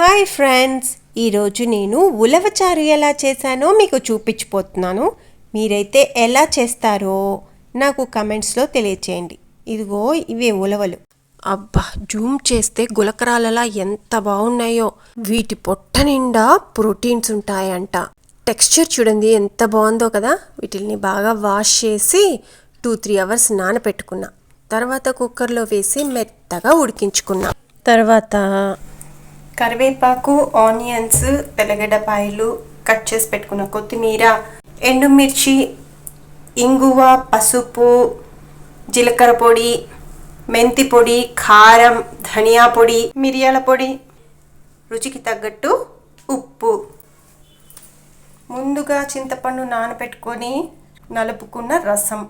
Hi friends ఈరోజు నేను ఉలవచారు ఎలా చేశానో మీకు చూపించిపోతున్నాను. మీరైతే ఎలా చేస్తారో నాకు కమెంట్స్లో తెలియచేయండి. ఇదిగో ఇవే ఉలవలు. అబ్బా జూమ్ చేస్తే గులకరాలలా ఎంత బాగున్నాయో. వీటి పొట్ట నిండా ప్రోటీన్స్ ఉంటాయంట. టెక్స్చర్ చూడండి ఎంత బాగుందో కదా. వీటిని బాగా వాష్ చేసి టూ త్రీ అవర్స్ నానబెట్టుకున్నా తర్వాత కుక్కర్లో వేసి మెత్తగా ఉడికించుకున్నా. తర్వాత కరివేపాకు ఆనియన్స్ తెల్లగడ్డపాయలు కట్ చేసి పెట్టుకున్న కొత్తిమీర ఎండుమిర్చి ఇంగువ పసుపు జీలకర్ర పొడి మెంతి పొడి కారం ధనియా పొడి మిరియాల పొడి రుచికి తగ్గట్టు ఉప్పు. ముందుగా చింతపండు నానబెట్టుకొని నలుపుకున్న రసం.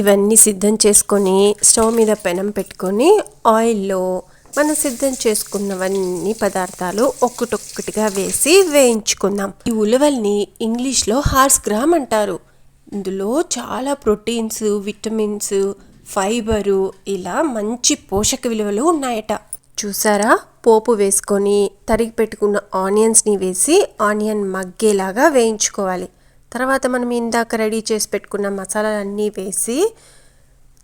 ఇవన్నీ సిద్ధం చేసుకొని స్టవ్ మీద పెనం పెట్టుకొని ఆయిల్లో మనం సిద్ధం చేసుకున్నవన్నీ పదార్థాలు ఒక్కటొక్కటిగా వేసి వేయించుకుందాం. ఈ ఉలవల్ని ఇంగ్లీష్లో హార్స్ గ్రామ్ అంటారు. ఇందులో చాలా ప్రోటీన్స్ విటమిన్స్ ఫైబరు ఇలా మంచి పోషక విలువలు ఉన్నాయట. చూసారా? పోపు వేసుకొని తరిగి పెట్టుకున్న ఆనియన్స్ని వేసి ఆనియన్ మగ్గేలాగా వేయించుకోవాలి. తర్వాత మనం ఇందాక రెడీ చేసి పెట్టుకున్న మసాలాలన్నీ వేసి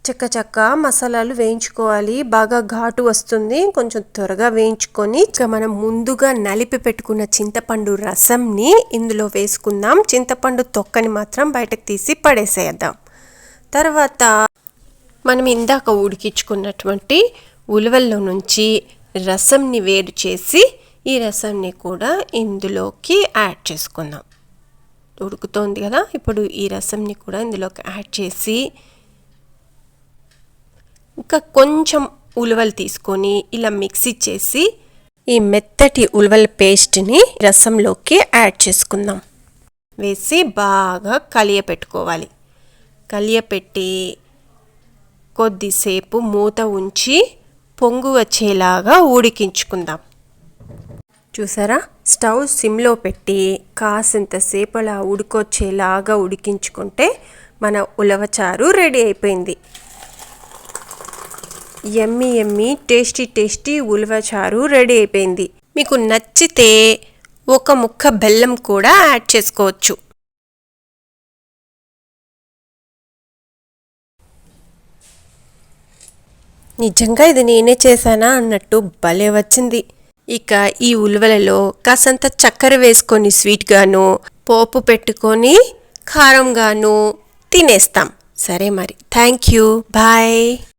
చెక్క చెక్క మసాలాలు వేయించుకోవాలి. బాగా ఘాటు వస్తుంది. కొంచెం త్వరగా వేయించుకొని ఇక మనం ముందుగా నలిపి పెట్టుకున్న చింతపండు రసంని ఇందులో వేసుకుందాం. చింతపండు తొక్కని మాత్రం బయటకు తీసి పడేసేద్దాం. తర్వాత మనం ఇందాక ఉడికించుకున్నటువంటి ఉలవల్లో నుంచి రసంని వేరు చేసి ఈ రసంని కూడా ఇందులోకి యాడ్ చేసుకుందాం. ఉడుకుతోంది కదా? ఇప్పుడు ఈ రసంని కూడా ఇందులోకి యాడ్ చేసి ఇంకా కొంచెం ఉలవలు తీసుకొని ఇలా మిక్సీ చేసి ఈ మెత్తటి ఉలవల పేస్ట్ని రసంలోకి యాడ్ చేసుకుందాం. వేసి బాగా కలియపెట్టుకోవాలి. కలియపెట్టి కొద్దిసేపు మూత ఉంచి పొంగు వచ్చేలాగా ఉడికించుకుందాం. చూసారా? స్టవ్ సిమ్లో పెట్టి కాసింతసేపు అలా ఉడికొచ్చేలాగా ఉడికించుకుంటే మన ఉలవచారు రెడీ అయిపోయింది. ఎమ్మి ఎమ్మి టేస్టీ టేస్టీ ఉలవచారు రెడీ అయిపోయింది. మీకు నచ్చితే ఒక ముక్క బెల్లం కూడా యాడ్ చేసుకోవచ్చు. నిజంగా ఇది నేనే చేశానా అన్నట్టు భలే వచ్చింది. ఇక ఈ ఉలవలలో కాసంత చక్కెర వేసుకొని స్వీట్గాను పోపు పెట్టుకొని కారంగాను తినేస్తాం. సరే మరి. Thank you. బాయ్.